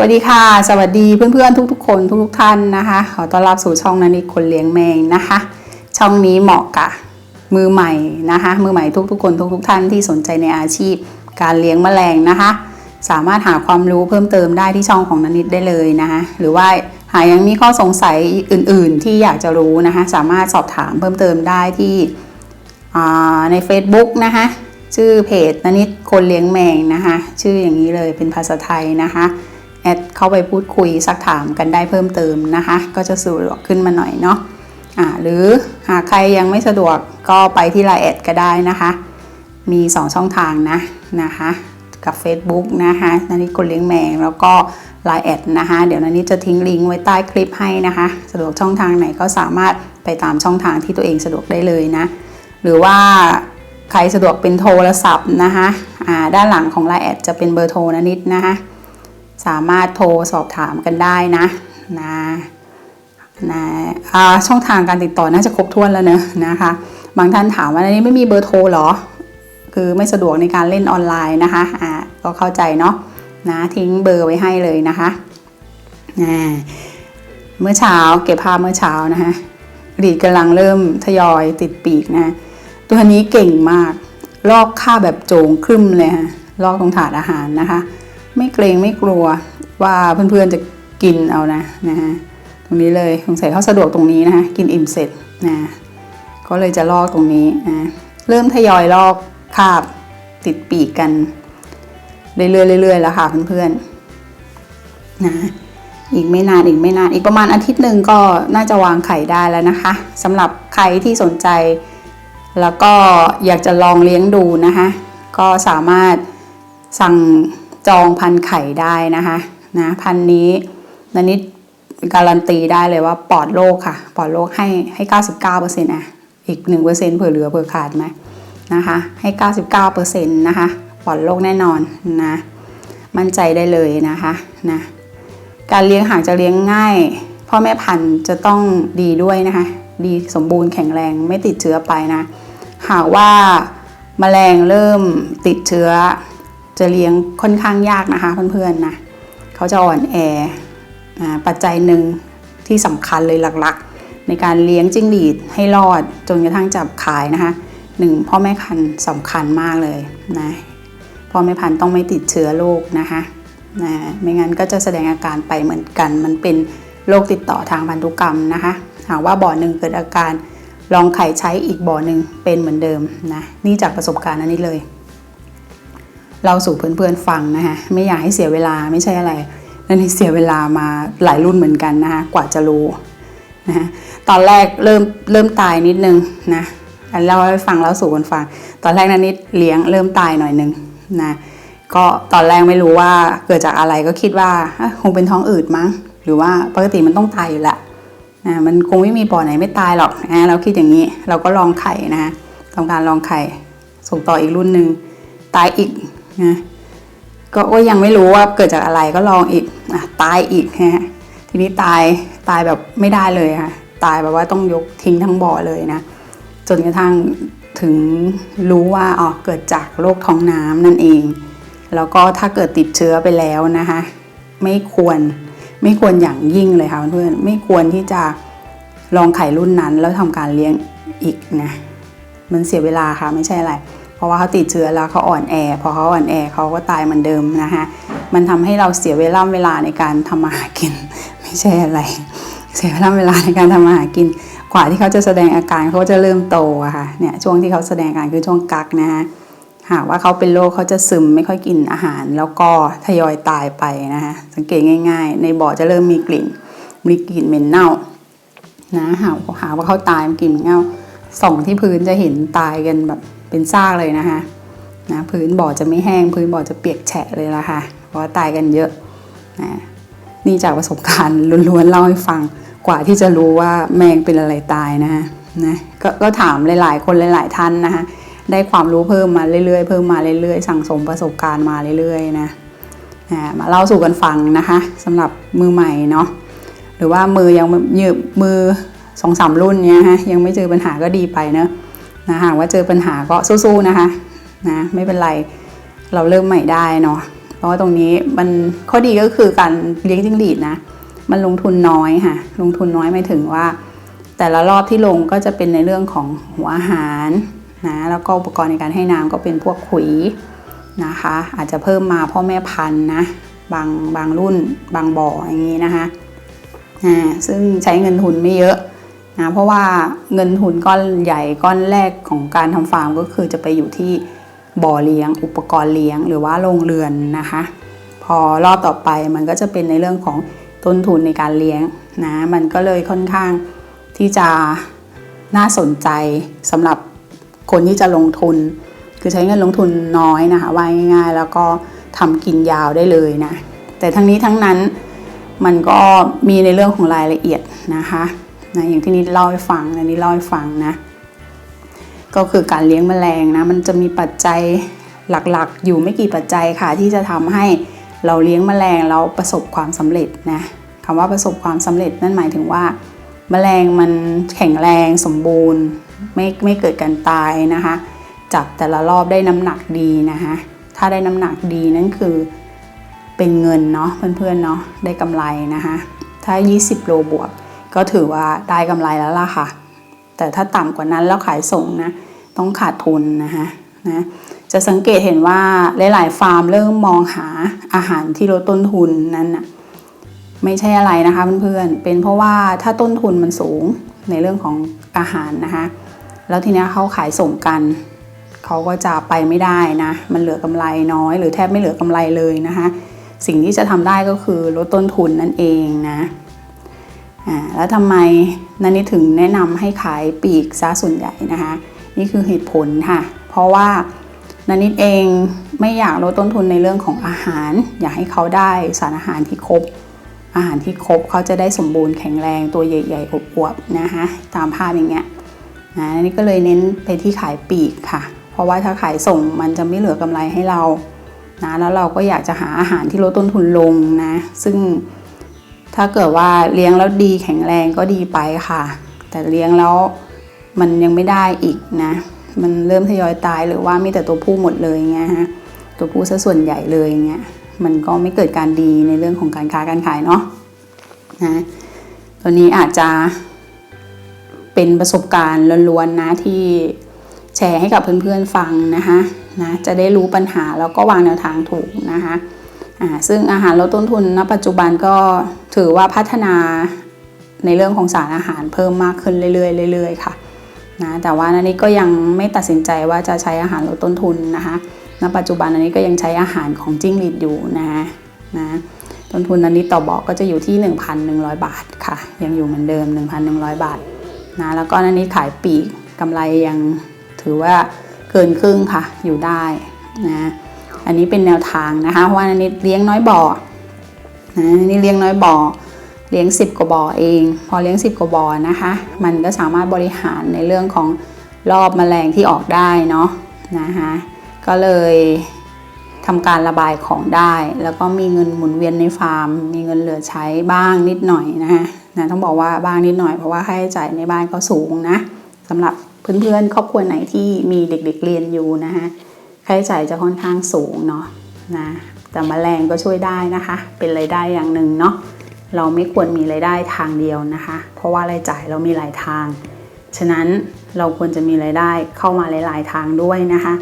วัสดีค่ะ สวัสดีเพื่อนๆทุกๆ คนทุกๆท่านนะคะ ขอต้อนรับสู่ช่องนันนิคนเลี้ยงแมงนะคะ ช่องนี้เหมาะกับมือใหม่นะคะ มือใหม่ทุกๆ คนทุกๆ ท่านที่สนใจในอาชีพการเลี้ยงแมลงนะคะ สามารถหาความรู้เพิ่มเติมได้ที่ช่องของนันนิดได้เลยนะคะหรือว่าหากยังมีข้อสงสัยอื่นๆ ที่อยากจะรู้นะคะ สามารถสอบถามเพิ่มเติมได้ที่ใน Facebook นะคะชื่อเพจนันิดคนเลี้ยงแมงนะคะ ชื่ออย่างนี้เลยเป็นภาษาไทยนะคะ แอดเข้าไปพูดคุยสักถามกันได้เพิ่มเติมนะคะ ก็จะสะดวกขึ้นมาหน่อยเนาะอ่าหรือหากใครยังไม่สะดวกก็ไปที่ไลน์แอดก็ได้นะคะ มี 2 ช่องทางนะนะคะกับ Facebook นะคะนันนิดคนเลี้ยงแมงแล้วก็ Line แอดนะคะ เดี๋ยวนันนิดจะทิ้งลิงก์ไว้ใต้คลิปให้นะคะ สะดวกช่องทางไหนก็สามารถไปตามช่องทางที่ตัวเองสะดวกได้เลยนะ หรือว่าใครสะดวกเป็นโทรศัพท์นะคะอ่าด้านหลังของ Line แอดจะเป็นเบอร์โทรนันนิดนะคะ สามารถโทรสอบถามกันได้นะนะนะอ่าช่องทางการติดต่อน่าจะครบถ้วนแล้วเนอะนะคะ บางท่านถามว่าอันนี้ไม่มีเบอร์โทรเหรอ คือไม่สะดวกในการเล่นออนไลน์นะคะอ่าก็เข้าใจเนาะนะทิ้งเบอร์ไว้ให้เลยนะคะอ่าเมื่อเช้าเก็บภาพเมื่อเช้านะคะรีดกำลังเริ่มทยอยติดปีกนะ ตัวนี้เก่งมาก ลอกค่าแบบโจงครึมเลยค่ะลอกตรงถาดอาหารนะคะ ไม่เกรงไม่กลัวว่าเพื่อนๆจะกินเอานะนะฮะตรงนี้เลยสงสัยเขาสะดวกตรงนี้นะคะกินอิ่มเสร็จนะก็เลยจะลอกตรงนี้นะเริ่มทยอยลอกคาบติดปีกกันเรื่อยๆเรื่อยๆแล้วค่ะเพื่อนๆนะอีกไม่นานอีกไม่นานอีกประมาณอาทิตย์หนึ่งก็น่าจะวางไข่ได้แล้วนะคะสำหรับใครที่สนใจ แล้วก็อยากจะลองเลี้ยงดูนะคะก็สามารถสั่ง จองพันไข่ได้นะคะนะพันนี้นันนิดการันตีได้เลยว่าปลอดโรคค่ะ ปลอดโรคให้ให้99%อะอีก1%เปอร์เซ็นต์เผื่อเหลือเผื่อขาดไหมนะคะ ให้99%นะคะปลอดโรคแน่นอนนะมั่นใจได้เลยนะคะนะการเลี้ยงหากจะเลี้ยงง่ายพ่อแม่พันธุ์จะต้องดีด้วยนะคะ ดีสมบูรณ์แข็งแรงไม่ติดเชื้อไปนะ หากว่าแมลงเริ่มติดเชื้อ จะเลี้ยงค่อนข้างยากนะคะเพื่อนๆนะเขาจะอ่อนแออ่าปัจจัยหนึ่งที่สำคัญเลยหลักๆ ในการเลี้ยงจิ้งหรีดให้รอดจนกระทั่งจับขายนะคะหนึ่งพ่อแม่พันธุ์สำคัญมากเลยนะพ่อแม่พันธุ์ต้องไม่ติดเชื้อโรคนะคะนะไม่งั้นก็จะแสดงอาการไปเหมือนกัน มันเป็นโรคติดต่อทางพันธุกรรมนะคะหากว่าบ่อหนึ่งเกิดอาการลองไข่ใช้อีกบ่อหนึ่งเป็นเหมือนเดิมนะนี่จากประสบการณ์อันนี้เลย เราสู่เพื่อนๆฟังนะคะไม่อยากให้เสียเวลาไม่ใช่อะไร นั่นเสียเวลามาหลายรุ่นเหมือนกันนะคะกว่าจะรู้นะคะตอนแรกเริ่มเริ่มตายนิดนึงนะอันเล่าให้ฟังแล้วสู่กันฟัง ตอนแรกนั้นนิดเลี้ยงเริ่มตายหน่อยนึงนะก็ตอนแรกไม่รู้ว่าเกิดจากอะไรก็คิดว่าคงเป็นท้องอืดมั้ง หรือว่าปกติมันต้องตายอยู่ละอ่ามันคงไม่มีบ่อไหนไม่ตายหรอกนะเราคิดอย่างนี้เราก็ลองไข่นะทำการลองไข่ส่งต่ออีกรุ่นหนึ่งตายอีก นะก็ก็ยังไม่รู้ว่าเกิดจากอะไรก็ลองอีกอะตายอีกนะฮะทีนี้ตายตายแบบไม่ได้เลยค่ะตายแบบว่าต้องยกทิ้งทั้งบ่อเลยนะ จนกระทั่งถึงรู้ว่าอ๋อเกิดจากโรคท้องน้ำนั่นเอง แล้วก็ถ้าเกิดติดเชื้อไปแล้วนะคะ ไม่ควรไม่ควรอย่างยิ่งเลยค่ะเพื่อนไม่ควรที่จะลองไข่รุ่นนั้นแล้วทำการเลี้ยงอีกนะมันเสียเวลาค่ะไม่ใช่อะไร เพราะว่าเขาติดเชื้อแล้วเขาอ่อนแอ พอเขาอ่อนแอเขาก็ตายเหมือนเดิมนะคะมันทำให้เราเสียเวลาเวลาในการทำมาหากิน ไม่ใช่อะไร เสียเวลาเวลาในการทำมาหากินกว่าที่เขาจะแสดงอาการเขาจะเริ่มโตอะค่ะเนี่ยช่วงที่เขาแสดงอาการคือช่วงกักนะคะหากว่าเขาเป็นโรคเขาจะซึมไม่ค่อยกินอาหาร แล้วก็ทยอยตายไปนะคะสังเกตง่าย ๆ ในบ่อจะเริ่มมีกลิ่น มีกลิ่นเหม็นเน่านะหากหากว่าเขาตายมีกลิ่นเหม็นเน่าส่องที่พื้นจะเห็นตายกันแบบ เป็นซากเลยนะคะนะพื้นบ่อจะไม่แห้ง พื้นบ่อจะเปียกแฉะเลยละค่ะ เพราะว่าตายกันเยอะนะนี่จากประสบการณ์ล้วนๆเล่าให้ฟังกว่าที่จะรู้ว่าแมงเป็นอะไรตายนะคะนะกก็ถามหลาย ๆ คนหลาย ๆ ท่านนะคะได้ความรู้เพิ่มมาเรื่อยๆ เพิ่มมาเรื่อยๆ สั่งสมประสบการณ์มาเรื่อยๆนะมาเล่าสู่กันฟังนะคะสำหรับมือใหม่เนาะหรือว่ามือยังยืมือสองสามรุ่นเนี้ยฮะยังไม่เจอปัญหาก็ดีไปเนอะ นะหากว่าเจอปัญหาก็สู้ๆนะคะนะไม่เป็นไรเราเริ่มใหม่ได้เนาะเพราะว่าตรงนี้มันข้อดีก็คือการเลี้ยงจิ้งหรีดนะมันลงทุนน้อยค่ะลงทุนน้อยไม่ถึงว่า แต่ละรอบที่ลงก็จะเป็นในเรื่องของหัวอาหารนะแล้วก็อุปกรณ์ในการให้น้ำก็เป็นพวกขุยนะคะ อาจจะเพิ่มมาพ่อแม่พันธุ์นะบางบางรุ่นบางบ่ออย่างนี้นะคะอ่าซึ่งใช้เงินทุนไม่เยอะ นะเพราะว่าเงินทุนก้อนใหญ่ก้อนแรกของการทำฟาร์มก็คือจะไปอยู่ที่บ่อเลี้ยง อุปกรณ์เลี้ยงหรือว่าโรงเรือนนะคะ พอรอบต่อไปมันก็จะเป็นในเรื่องของต้นทุนในการเลี้ยงนะมันก็เลยค่อนข้างที่จะน่าสนใจสำหรับคนที่จะลงทุน คือใช้เงินลงทุนน้อยนะคะว่าง่ายๆ แล้วก็ทำกินยาวได้เลยนะแต่ทั้งนี้ทั้งนั้นมันก็มีในเรื่องของรายละเอียดนะคะ นะอย่างที่นิดเล่าให้ฟังนะนิดเล่าให้ฟังนะก็คือการเลี้ยงแมลงนะมันจะมีปัจจัยหลักๆ อยู่ไม่กี่ปัจจัยค่ะ ที่จะทำให้เราเลี้ยงแมลงแล้วประสบความสำเร็จนะคำว่าประสบความสำเร็จนั่นหมายถึงว่า แมลงมันแข็งแรงสมบูรณ์ไม่ไม่เกิดการตายนะคะจับแต่ละรอบได้น้ำหนักดีนะคะถ้าได้น้ำหนักดีนั่นคือเป็นเงินเนาะเพื่อนๆเนาะได้กำไรนะคะถ้า 20 โลบวก ก็ถือว่าได้กำไรแล้วล่ะค่ะ แต่ถ้าต่ำกว่านั้นแล้วขายส่งนะต้องขาดทุนนะคะนะจะสังเกตเห็นว่าหลาย ๆ ฟาร์มเริ่มมองหาอาหารที่ลดต้นทุนนั้นนะไม่ใช่อะไรนะคะเพื่อนๆ เป็นเพราะว่าถ้าต้นทุนมันสูงในเรื่องของอาหารนะคะ แล้วทีนี้เขาขายส่งกัน เขาก็จะไปไม่ได้นะ มันเหลือกำไรน้อย หรือแทบไม่เหลือกำไรเลยนะคะ สิ่งที่จะทำได้ก็คือลดต้นทุนนั่นเองนะ อ่าแล้วทำไมนันนี่ถึงแนะนำให้ขายปีกซะส่วนใหญ่นะคะ นี่คือเหตุผลค่ะ เพราะว่านันนิดเองไม่อยากลดต้นทุนในเรื่องของอาหาร อยากให้เขาได้สารอาหารที่ครบ อาหารที่ครบเขาจะได้สมบูรณ์แข็งแรงตัวใหญ่ๆอวบๆนะคะตามภาพอย่างเงี้ยนะนี่ก็เลยเน้นไปที่ขายปีกค่ะ เพราะว่าถ้าขายส่งมันจะไม่เหลือกำไรให้เรานะแล้วเราก็อยากจะหาอาหารที่ลดต้นทุนลงนะ ซึ่ง ถ้าเกิดว่าเลี้ยงแล้วดีแข็งแรงก็ดีไปค่ะ แต่เลี้ยงแล้วมันยังไม่ได้อีกนะ มันเริ่มทยอยตายหรือว่ามีแต่ตัวผู้หมดเลยเงี้ยฮะตัวผู้ซะส่วนใหญ่เลยเงี้ยมันก็ไม่เกิดการดีในเรื่องของการค้าการขายเนาะนะตัวนี้อาจจะเป็นประสบการณ์ล้วนๆนะที่แชร์ให้กับเพื่อนๆฟังนะคะนะจะได้รู้ปัญหาแล้วก็วางแนวทางถูกนะคะ ซึ่งอาหารลดต้นทุนณปัจจุบันก็ถือว่าพัฒนาในเรื่องของสารอาหารเพิ่มมากขึ้นเรื่อยๆเรื่อยๆค่ะนะแต่ว่าอันนี้ก็ยังไม่ตัดสินใจว่าจะใช้อาหารลดต้นทุนนะคะณปัจจุบันอันนี้ก็ยังใช้อาหารของจิ้งหรีดอยู่นะนะต้นทุนอันนี้ต่อบอกก็จะอยู่ที่ 1,100 บาทค่ะ ยังอยู่เหมือนเดิม 1,100 บาทนะแล้วก็อันนี้ขายปีกกำไรยังถือว่าเกินครึ่งค่ะอยู่ได้นะ อันนี้เป็นแนวทางนะคะเพราะว่าอันนี้เลี้ยงน้อยบ่อนะนี่เลี้ยงน้อยบ่อเลี้ยง 10กว่าบ่อเอง พอเลี้ยง 10กว่าบ่อนะคะ มันก็สามารถบริหารในเรื่องของรอบแมลงที่ออกได้เนาะนะคะก็เลยทำการระบายของได้ แล้วก็มีเงินหมุนเวียนในฟาร์ม มีเงินเหลือใช้บ้างนิดหน่อยนะคะนะต้องบอกว่าบ้างนิดหน่อยเพราะว่าค่าใช้จ่ายในบ้านก็สูงนะสำหรับเพื่อนๆครอบครัวไหนที่มีเด็กๆเรียนอยู่นะคะ ค่าใช้จ่ายจะค่อนข้างสูงเนาะนะแต่มแมลงก็ช่วยได้นะคะ เป็นรายได้อย่างหนึ่งเนาะเราไม่ควรมีรายได้ทางเดียวนะคะ เพราะว่ารายจ่ายเรามีหลายทาง ฉะนั้นเราควรจะมีรายได้เข้ามาหลาย ๆ ทางด้วยนะคะ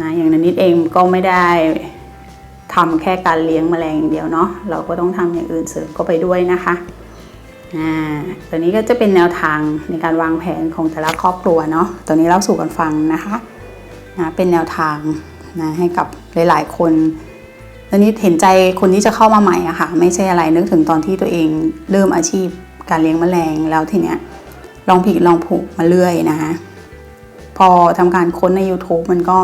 นะอย่างนั้นนิดเองก็ไม่ได้ทำแค่การเลี้ยงแมลงอย่างเดียวเนาะเราก็ต้องทำอย่างอื่นเสริมก็ไปด้วยนะคะอ่าตัวนี้ก็จะเป็นแนวทางในการวางแผนของแต่ละครอบครัวเนาะตัวนี้เล่าสู่กันฟังนะคะ นะเป็นแนวทางนะให้กับหลาย ๆ คนตอนนี้เห็นใจคนที่จะเข้ามาใหม่อะค่ะ ไม่ใช่อะไรนึกถึงตอนที่ตัวเองเริ่มอาชีพการเลี้ยงแมลงแล้วทีเนี้ยลองผิดลองผูกมาเรื่อยนะคะพอทำการค้นใน YouTube มันก็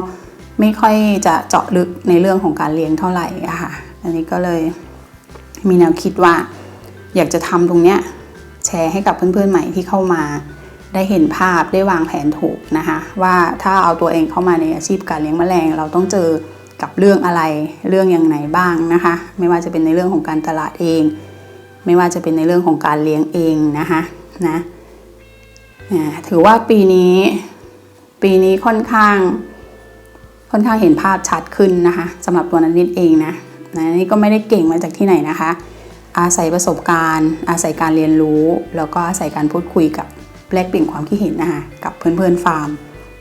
ไม่ค่อยจะเจาะลึกในเรื่องของการเลี้ยงเท่าไหร่อะค่ะ อันนี้ก็เลยมีแนวคิดว่า อยากจะทำตรงเนี้ยแชร์ให้กับเพื่อนๆใหม่ที่เข้ามา ได้เห็นภาพได้วางแผนถูกนะคะว่าถ้าเอาตัวเองเข้ามาในอาชีพการเลี้ยงแมลง เราต้องเจอกับเรื่องอะไรเรื่องอย่างไหนบ้างนะคะ ไม่ว่าจะเป็นในเรื่องของการตลาดเอง ไม่ว่าจะเป็นในเรื่องของการเลี้ยงเองนะคะนะถือว่าปีนี้ปีนี้ค่อนข้าง ค่อนข้างเห็นภาพชัดขึ้นนะคะสำหรับตัวนันนิดเองนะนะนี่ก็ไม่ได้เก่งมาจากที่ไหนนะคะ อาศัยประสบการณ์ อาศัยการเรียนรู้ แล้วก็อาศัยการพูดคุยกับ แลกเปลี่ยนความคิดเห็นนะคะกับเพื่อนๆฟาร์ม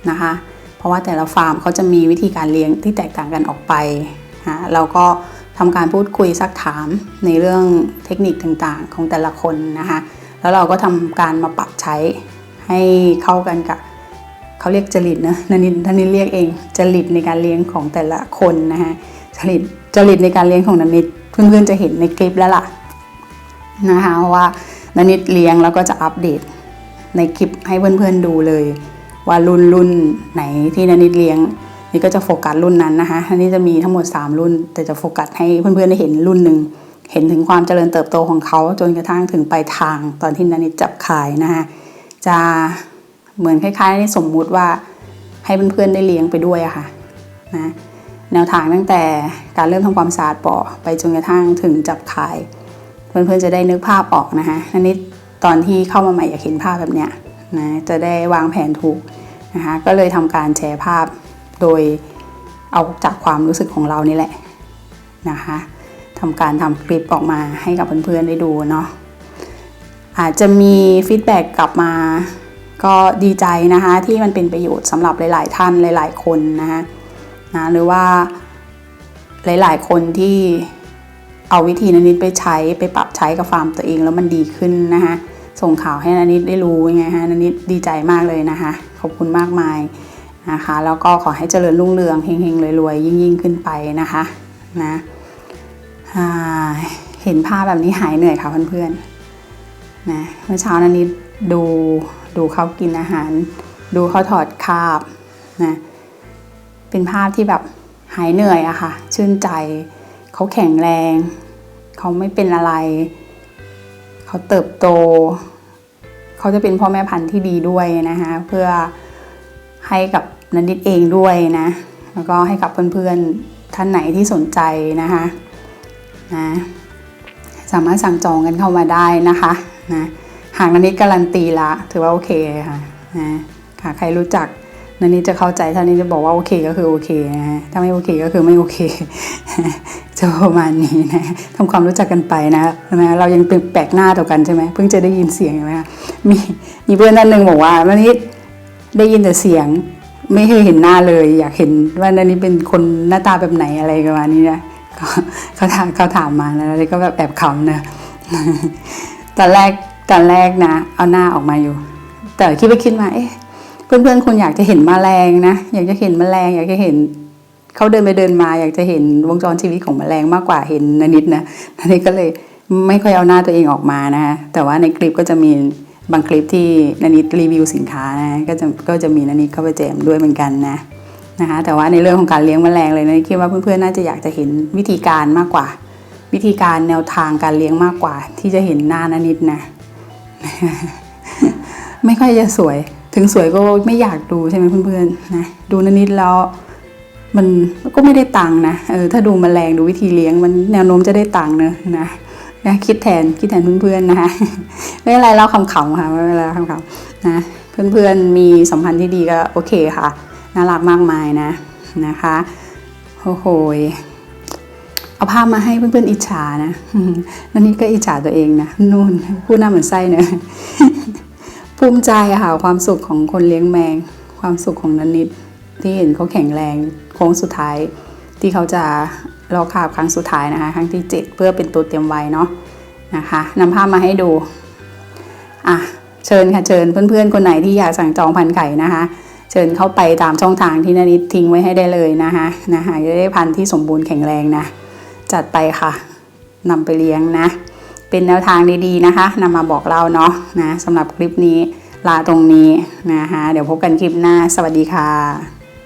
นะคะ เพราะว่าแต่ละฟาร์มเขาจะมีวิธีการเลี้ยงที่แตกต่างกันออกไปนะเราก็ทำการพูดคุยซักถามในเรื่องเทคนิคต่างๆ ของแต่ละคนนะคะ แล้วเราก็ทำการมาปรับใช้ให้เข้ากันกับเขาเรียกจริตนะนันนินท่านินเรียกเองจริตในการเลี้ยงของแต่ละคนนะคะจริตจริตในการเลี้ยงของนันนิดเพื่อนๆจะเห็นในคลิปแล้วล่ะนะคะว่านันนิดเลี้ยงแล้วก็จะอัปเดต ในคลิปให้เพื่อนๆดูเลย ว่ารุ่นรุ่นไหนที่นันนิดเลี้ยง นี่ก็จะโฟกัสรุ่นนั้นนะคะอันนี้จะมีทั้งหมด 3 รุ่น แต่จะโฟกัสให้เพื่อนๆได้เห็นรุ่นหนึ่งเห็นถึงความเจริญเติบโตของเขาจนกระทั่งถึงปลายทางตอนที่นันนิดจับขายนะคะจะเหมือนคล้ายๆในสมมุติว่าให้เพื่อนๆได้เลี้ยงไปด้วยอะค่ะนะแนวทางตั้งแต่การเริ่มทำความสะอาดบ่อไปจนกระทั่งถึงจับขาย เพื่อนๆจะได้นึกภาพออกนะคะนันนิด ตอนที่เข้ามาใหม่อยากเห็นภาพแบบเนี้ยนะจะได้วางแผนถูกนะคะก็เลยทำการแชร์ภาพโดยเอาจากความรู้สึกของเรานี่แหละนะคะทำการทำคลิปออกมาให้กับเพื่อนๆได้ดูเนาะอาจจะมีฟีดแบ็กกลับมาก็ดีใจนะคะที่มันเป็นประโยชน์สำหรับหลาย ๆ ท่านหลาย ๆ คนนะคะนะหรือว่าหลาย ๆ คนที่ เอาวิธีนันิดไปใช้ไปปรับใช้กับฟาร์มตัวเองแล้วมันดีขึ้นนะคะส่งข่าวให้นันิดได้รู้ยังไงฮะนันิดดีใจมากเลยนะคะขอบคุณมากมายนะคะแล้วก็ขอให้เจริญรุ่งเรืองเฮงๆรวยๆยิ่งยิ่งขึ้นไปนะคะนะเห็นภาพแบบนี้หายเหนื่อยค่ะเพื่อนๆนะเมื่อเช้านันนี้ดูดูเขากินอาหาร ดูเขาถอดคาบนะเป็นภาพที่แบบหายเหนื่อยอะค่ะ ชื่นใจเขาแข็งแรง เขาไม่เป็นอะไร เขาเติบโต เขาจะเป็นพ่อแม่พันธุ์ที่ดีด้วยนะคะเพื่อให้กับนันดิดเองด้วยนะ แล้วก็ให้กับเพื่อนๆท่านไหนที่สนใจนะคะนะสามารถสั่งจองกันเข้ามาได้นะคะนะหากนันนิดการันตีละถือว่าโอเคค่ะนะค่ะใครรู้จักนันนิดจะเข้าใจท่านนี้จะบอกว่าโอเคก็คือโอเคนะถ้าไม่โอเคก็คือไม่โอเค จะประมาณนี้นะทำความรู้จักกันไปนะนะเรายังเป็นแปลกหน้าต่อกันใช่ไหมเพิ่งจะได้ยินเสียงใช่ไหมมีมีเพื่อนท่านหนึ่งบอกว่าวันนี้ได้ยินแต่เสียงไม่เคยเห็นหน้าเลย อยากเห็นว่านันนี้เป็นคนหน้าตาแบบไหนอะไรประมาณนี้นะเขาถามเขาถามมาแล้วแล้วก็แบบแอบขำนะตอนแรกตอนแรกนะ เอาหน้าออกมาอยู่ แต่คิดไปคิดมาเอ๊ะเพื่อนๆคนอยากจะเห็นมแมลงนะ อยากจะเห็นมแมลงอยากจะเห็น เขาเดินไปเดินมาอยากจะเห็นวงจรชีวิตของแมลงมากกว่าเห็นนันนิดนะนันนิดก็เลยไม่ค่อยเอาหน้าตัวเองออกมานะคะแต่ว่าในคลิปก็จะมีบางคลิปที่นันนิดรีวิวสินค้านะก็จะก็จะมีนันนิดเข้าไปแจมด้วยเหมือนกันนะนะคะแต่ว่าในเรื่องของการเลี้ยงแมลงเลยนะคิดว่าเพื่อนๆน่าจะอยากจะเห็นวิธีการมากกว่า วิธีการแนวทางการเลี้ยงมากกว่า ที่จะเห็นหน้านันนิดนะ ไม่ค่อยจะสวย ถึงสวยก็ไม่อยากดูใช่ไหมเพื่อนๆนะดูนันนิดแล้ว มันก็ไม่ได้ตังค์นะเออถ้าดูแมลงดูวิธีเลี้ยงมันแนวโน้มจะได้ตังค์เนอะนะนะคิดแทนคิดแทนเพื่อนๆนะคะไม่เป็นไรเล่าคำๆค่ะไม่เป็นไรคำๆนะเพื่อนๆมีสัมพันธ์ที่ดีก็โอเคค่ะน่ารักมากมายนะนะคะโอ้โหเอาภาพมาให้เพื่อนๆอิจฉานะนั่นนี่ก็อิจฉาตัวเองนะนู่นพูดหน้าเหมือนไส้เนอะภูมิใจค่ะความสุขของคนเลี้ยงแมง ความสุขของนันนิดที่เห็นเขาแข็งแรง โค้งสุดท้าย ที่เขาจะรอคาบครั้งสุดท้ายนะคะ ครั้งที่ 7 เพื่อเป็นตัวเตรียมไว้เนาะนะคะนำภาพมาให้ดูอะเชิญค่ะเชิญเพื่อนๆ คนไหนที่อยากสั่งจองพันไข่นะคะ เชิญเข้าไปตามช่องทางที่นานิดทิ้งไว้ให้ได้เลยนะคะนะคะจะได้พันที่สมบูรณ์แข็งแรงนะ จัดไปค่ะนำไปเลี้ยงนะ เป็นแนวทางดีๆนะคะนำมาบอกเล่าเนาะนะสำหรับคลิปนี้ลาตรงนี้นะคะเดี๋ยวพบกันคลิปหน้า สวัสดีค่ะ